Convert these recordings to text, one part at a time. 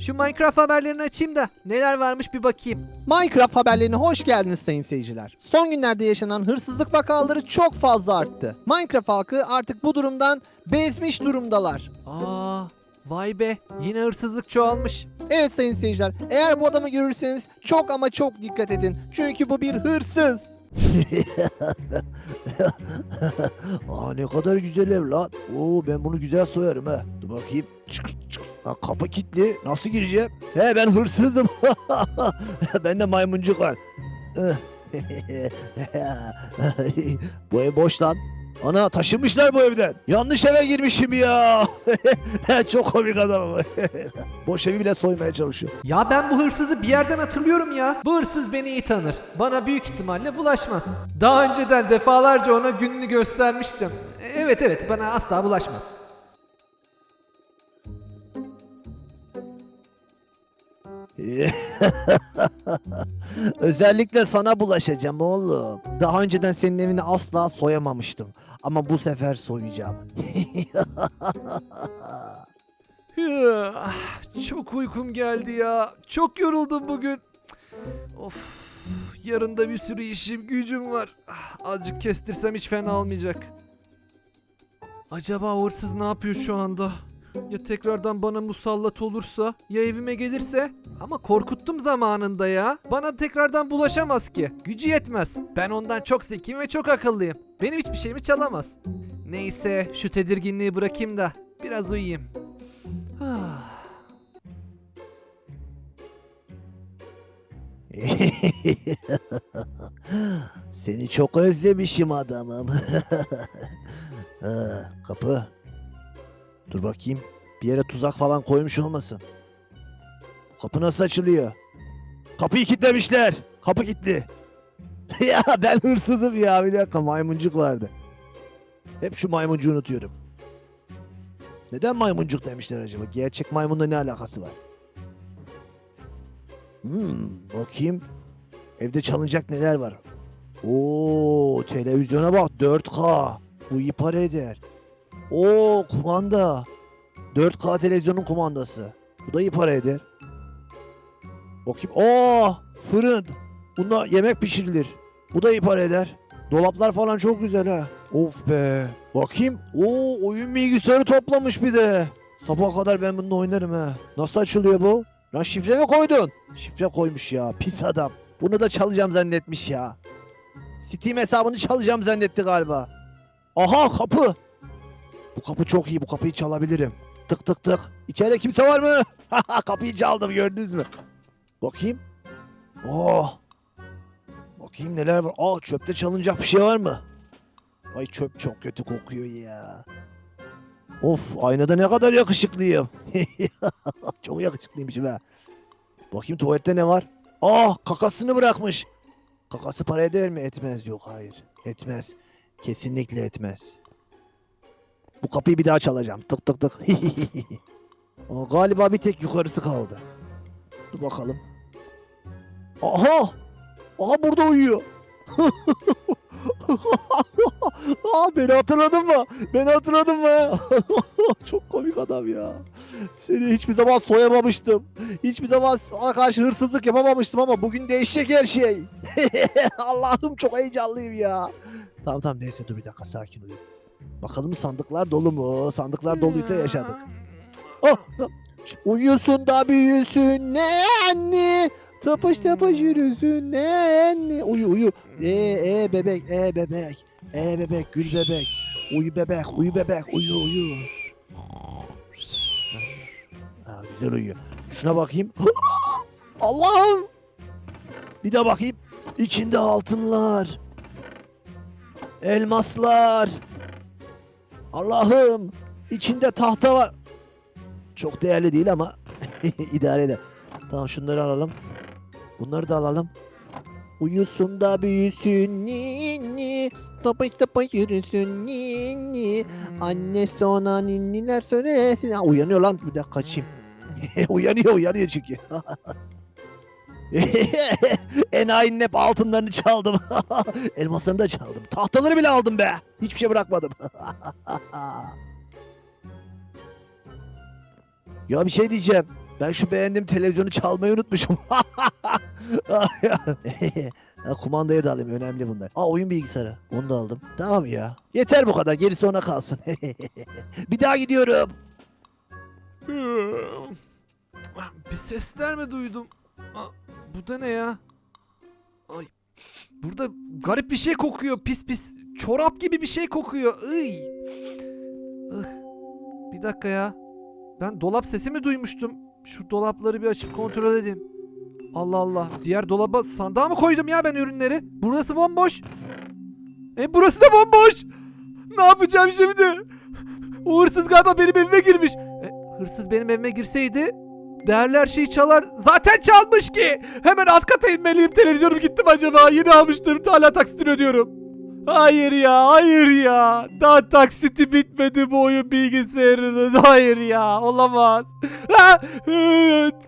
Şu Minecraft haberlerini açayım da neler varmış bir bakayım. Minecraft haberlerine hoş geldiniz sayın seyirciler. Son günlerde yaşanan hırsızlık vakaları çok fazla arttı. Minecraft halkı artık bu durumdan bezmiş durumdalar. Aa, vay be yine hırsızlık çoğalmış. Evet sayın seyirciler, eğer bu adamı görürseniz çok ama çok dikkat edin. Çünkü bu bir hırsız. Aa ne kadar güzel ev lan. Oo ben bunu güzel soyarım ha. Dur bakayım. Çık, Aa, kapı kilitli. Nasıl gireceğim? He ben hırsızım. ben de maymuncuk var. bu ev boş lan. Ana taşınmışlar bu evden. Yanlış eve girmişim ya. Çok komik adam. boş evi bile soymaya çalışıyor. Ya ben bu hırsızı bir yerden hatırlıyorum ya. Bu hırsız beni iyi tanır. Bana büyük ihtimalle bulaşmaz. Daha önceden defalarca ona gününü göstermiştim. Evet evet bana asla bulaşmaz. Özellikle sana bulaşacağım oğlum. Daha önceden senin evini asla soyamamıştım. Ama bu sefer soyacağım. Çok uykum geldi ya. Çok yoruldum bugün. Of. Yarın da bir sürü işim gücüm var. Azıcık kestirsem hiç fena olmayacak. Acaba hırsız ne yapıyor şu anda? Ya tekrardan bana musallat olursa? Ya evime gelirse? Ama korkuttum zamanında ya. Bana tekrardan bulaşamaz ki. Gücü yetmez. Ben ondan çok zekiyim ve çok akıllıyım. Benim hiçbir şeyimi çalamaz. Neyse şu tedirginliği bırakayım da biraz uyuyayım. Ah. Seni çok özlemişim adamım. kapı. Dur bakayım. Bir yere tuzak falan koymuş olmasın. Kapı nasıl açılıyor? Kapıyı kilitlemişler. Kapı kilitli. ya ben hırsızım ya. Bir dakika maymuncuk vardı. Hep şu maymuncuğu unutuyorum. Neden maymuncuk demişler acaba? Gerçek maymunla ne alakası var? Hmm, bakayım. Evde çalınacak neler var? Oo, televizyona bak 4K. Bu iyi para eder. Oo, kumanda. 4K televizyonun kumandası. Bu da iyi para eder. Bakayım. Oo, fırın. Bunda yemek pişirilir. Bu da iyi para eder. Dolaplar falan çok güzel ha. Of be. Bakayım. Oo, oyun bilgisayarı toplamış bir de. Sabah kadar ben bununla oynarım ha. Nasıl açılıyor bu? Lan şifre mi koydun? Şifre koymuş ya. Pis adam. Bunu da çalacağım zannetmiş ya. Steam hesabını çalacağım zannetti galiba. Aha kapı. Bu kapı çok iyi. Bu kapıyı çalabilirim. Tık tık tık. İçeride kimse var mı? kapıyı çaldım gördünüz mü? Bakayım. Oh. Bakayım neler var. Aa çöpte çalınacak bir şey var mı? Ay çöp çok kötü kokuyor ya. Of aynada ne kadar yakışıklıyım. çok yakışıklıymışım ha. Bakayım tuvalette ne var? Ah kakasını bırakmış. Kakası para eder mi? Etmez. Yok hayır. Etmez. Kesinlikle etmez. Bu kapıyı bir daha çalacağım. Tık tık tık. Aa, galiba bir tek yukarısı kaldı. Dur bakalım. Aha! Aha burada uyuyor. Aa, beni hatırladın mı? Beni hatırladın mı? Çok komik adam ya. Seni hiçbir zaman soyamamıştım. Hiçbir zaman sana karşı hırsızlık yapamamıştım ama bugün değişecek her şey. Allah'ım çok heyecanlıyım ya. Tamam tamam neyse dur bir dakika sakin ol. Bakalım sandıklar dolu mu? Sandıklar doluysa yaşadık. Oh, uyusun da büyüsün ne anne. Tapış tapış yürüsün ne anne. Uyu uyu. E e bebek e bebek. E bebek gül bebek. Uyu bebek uyu bebek uyu uyu. Ha, güzel uyuyor. Şuna bakayım. Allah'ım. Bir de bakayım. İçinde altınlar. Elmaslar. Allah'ım. içinde tahta var. Çok değerli değil ama idare eder. Tamam şunları alalım. Bunları da alalım. Uyusun da büyüsün ninni. Tapış tapış yürüsün ninni. Annesi ona ninniler söylesin. Ha, uyanıyor lan bir dakika kaçayım. uyanıyor uyanıyor çünkü. Enayi'nin hep altınlarını çaldım. Elmaslarını da çaldım. Tahtaları bile aldım be. Hiçbir şey bırakmadım. ya bir şey diyeceğim. Ben şu beğendiğim televizyonu çalmayı unutmuşum. Ha, Kumandayı da alayım önemli bunlar. Aa oyun bilgisayarı. Onu da aldım. Tamam ya. Yeter bu kadar gerisi ona kalsın. bir daha gidiyorum. Bir sesler mi duydum? Bu da ne ya? Ay. Burada garip bir şey kokuyor. Pis pis. Çorap gibi bir şey kokuyor. Iy. Ih. Bir dakika ya. Ben dolap sesi mi duymuştum? Şu dolapları bir açıp kontrol edeyim. Allah Allah. Diğer dolaba sandığa mı koydum ya ben ürünleri? Burası bomboş. E burası da bomboş. Ne yapacağım şimdi? O hırsız galiba benim evime girmiş. E, hırsız benim evime girseydi Değerli her şeyi çalar. Zaten çalmış ki. Hemen alt kata inmeliyim. Televizyonum gitti mi acaba? Yeni almıştım. Hala taksitini ödüyorum. Hayır ya, hayır ya. Daha taksiti bitmedi bu oyun bilgisayarının. Hayır ya, olamaz.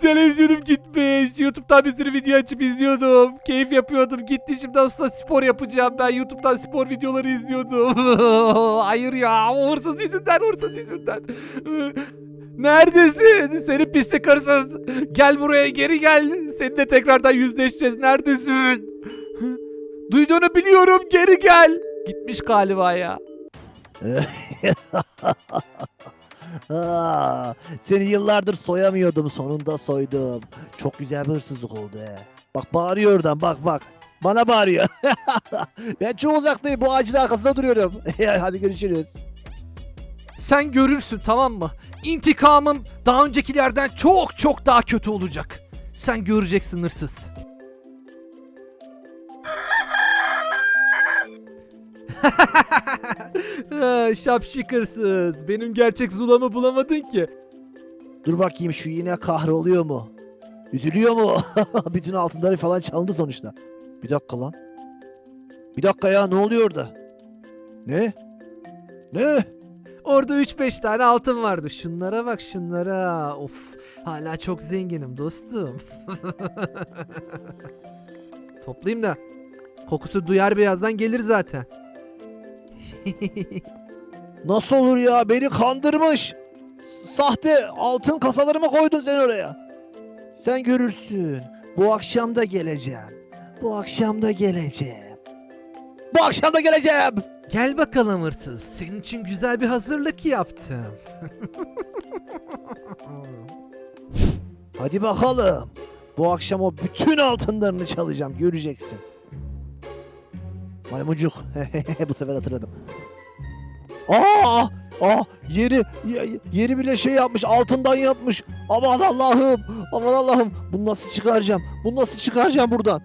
Televizyonum gitmiş. YouTube'dan bir sürü video açıp izliyordum. Keyif yapıyordum. Gitti şimdi aslında spor yapacağım. Ben YouTube'dan spor videoları izliyordum. hayır ya, hırsız yüzünden, hırsız yüzünden. Neredesin? Seni pislik hırsız. Gel buraya geri gel. Seninle tekrardan yüzleşeceğiz. Neredesin? Duyduğunu biliyorum. Geri gel. Gitmiş galiba ya. Aa, seni yıllardır soyamıyordum sonunda soydum. Çok güzel bir hırsızlık oldu. Bak bağırıyor oradan bak bak. Bana bağırıyor. ben çok uzaktayım bu ağacın arkasında duruyorum. Hadi görüşürüz. Sen görürsün tamam mı? İntikamım daha öncekilerden çok çok daha kötü olacak. Sen göreceksin hırsız. Ha, Şapşik hırsız. Benim gerçek Zula'mı bulamadın ki. Dur bakayım şu yine kahroluyor mu? Üzülüyor mu? Bütün altınları falan çalındı sonuçta. Bir dakika lan. Bir dakika ya ne oluyor orada? Ne? Ne? Orada 3-5 tane altın vardı. Şunlara bak şunlara. Of hala çok zenginim dostum. Toplayayım da. Kokusu duyar birazdan gelir zaten. Nasıl olur ya? Beni kandırmış. Sahte altın kasalarımı koydun sen oraya. Sen görürsün. Bu akşam da geleceğim. Bu akşam da geleceğim. Bu akşam da geleceğim. Gel bakalım hırsız. Senin için güzel bir hazırlık yaptım. Hadi bakalım. Bu akşam o bütün altınlarını çalacağım. Göreceksin. Maymuncuk. Bu sefer hatırladım. Aa! Aa! Yeri ye- yeri bile şey yapmış. Altından yapmış. Aman Allah'ım. Aman Allah'ım. Bunu nasıl çıkaracağım? Bunu nasıl çıkaracağım buradan?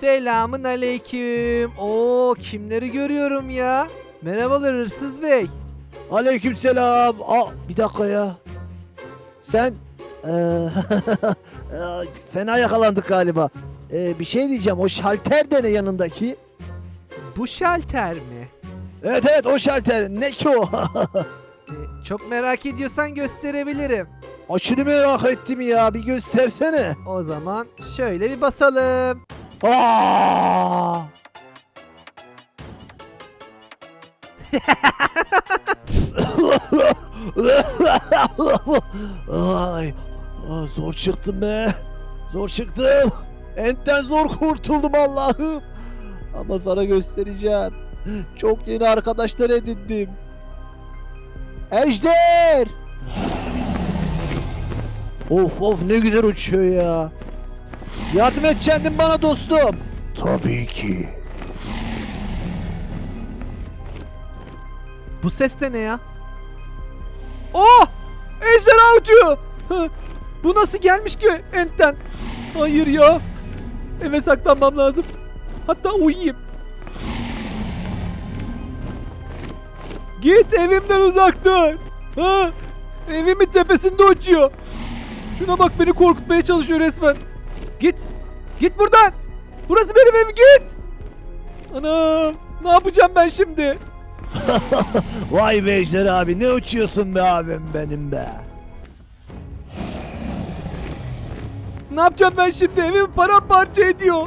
Selamın aleyküm. Oo kimleri görüyorum ya? Merhabalar hırsız bey. Aleykümselam. Aa bir dakika ya. Sen eee, fena yakalandık galiba. Eee, bir şey diyeceğim. O şalter de ne yanındaki? Bu şalter mi? Evet evet o şalter. Ne ki o? Ee, çok merak ediyorsan gösterebilirim. Aşırı merak ettim ya. Bir göstersene. O zaman şöyle bir basalım. Aa! Ay, aa, zor çıktım be. Zor çıktım. Enten zor kurtuldum Allah'ım. Ama sana göstereceğim. Çok yeni arkadaşlar edindim. Ejder! Of of ne güzel uçuyor ya. Yardım edeceksin bana dostum. Tabii ki. Bu ses de ne ya? Oh! Ejderha uçuyor. Bu nasıl gelmiş ki Ent'ten? Hayır ya. Eve saklanmam lazım. Hatta uyuyayım. Git evimden uzak dur. Ha, evimin tepesinde uçuyor. Şuna bak beni korkutmaya çalışıyor resmen. Git. Git buradan. Burası benim evim git. Anam. Ne yapacağım ben şimdi? Vay be Ejder abi ne uçuyorsun be abim benim be. Ne yapacağım ben şimdi? Evimi paramparça ediyor.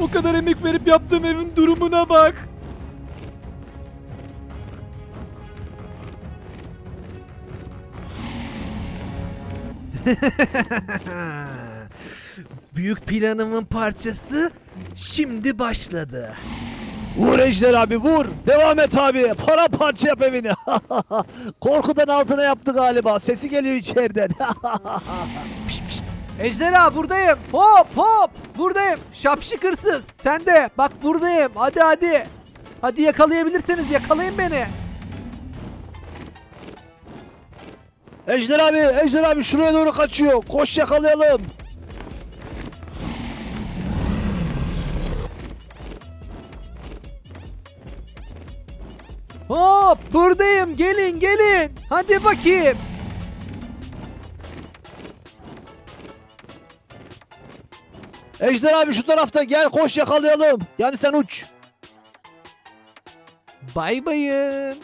O kadar emek verip yaptığım evin durumuna bak. Büyük planımın parçası şimdi başladı. Vur Ejder abi vur. Devam et abi. Para parça yap evini. Korkudan altına yaptı galiba. Sesi geliyor içeriden. Pişt, pişt. Ejderha buradayım. Hop hop. Buradayım. Şapşik hırsız. Sen de. Bak buradayım. Hadi hadi. Hadi yakalayabilirseniz yakalayın beni. Ejder abi, Ejder abi şuraya doğru kaçıyor. Koş yakalayalım. Gelin gelin. Hadi bakayım. Ejder abi şu tarafta gel koş yakalayalım. Yani sen uç. Bay bayın.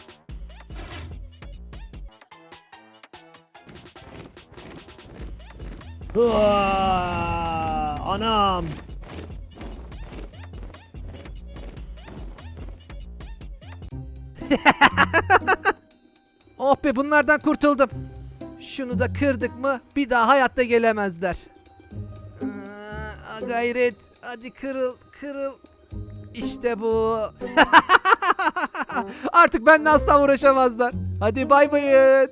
Hıa, anam. Oh be bunlardan kurtuldum. Şunu da kırdık mı bir daha hayatta gelemezler. Aa, gayret. Hadi kırıl kırıl. İşte bu. Artık benimle asla uğraşamazlar. Hadi bay bayın.